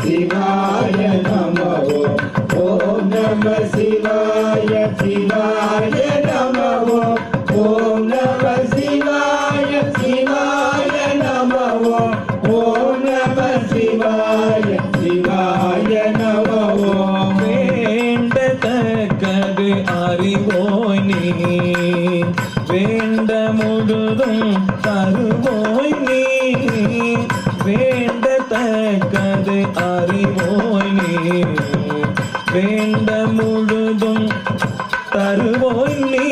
சிவாய நம ஓம் நம சிவாய சிவாய நம ஓம் நம சிவாய சிவாய நம ஓம் நம சிவாய சிவாய நம வேண்டத்தக்கது அறிவோய் நீ வேண்ட முழுதும் தருவோய் நீ வேண்டத்தக்கது அறிவோய் நீ வேண்ட முழுதும் தருவோய் நீ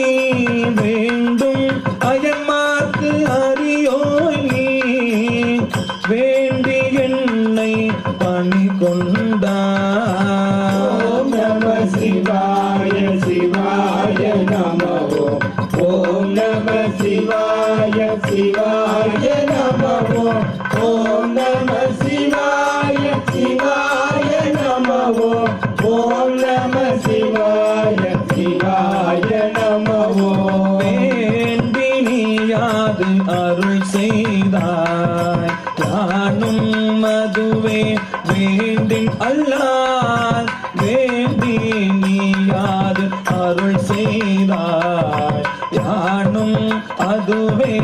வேண்டும். அயன்மார்க்கு அறியோய் நீ வேண்டி என்னை பணி கொண்டாய் நம சிவாய சிவாய நமோ ஓம் நம சிவாய சிவாய செய்தாய் யானும் மதுவே வேண்டின் அல்லால் வேண்டி நீயாது அருள் செய்தாய். யானும் அதுவே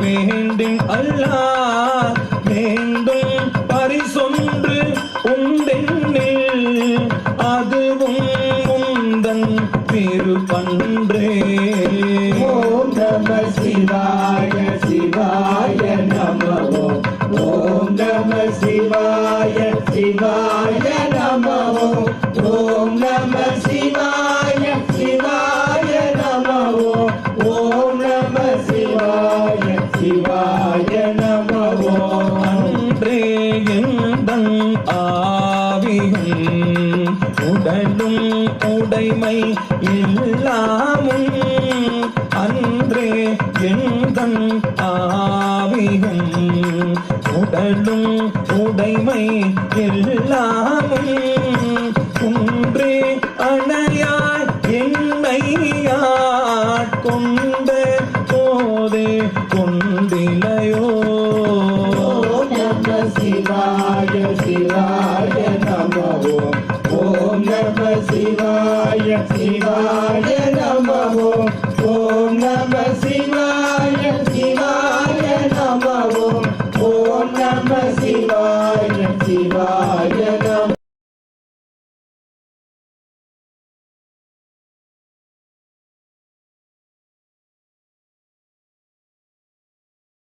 வேண்டின் அல்லால் வேண்டும் பரிசொன்று உண்டெண்ணில் அதுவும் உந்தன் திருப்பன்றே. சிவாய சிவாய ஓம் நம சிவாய சிவாய நம. ஓம் நம சிவாய சிவாய அன்றே ஆவியும் உடலும் உடைமை எல்லாமும் உடலும் உடைமை எல்லாமும் குன்றே அணையாய் என்னை கொண்ட போதே கொண்டிலையோ. நம சிவாய சிவாய நமோ ஓம். நம சிவாய சிவாய Yeah.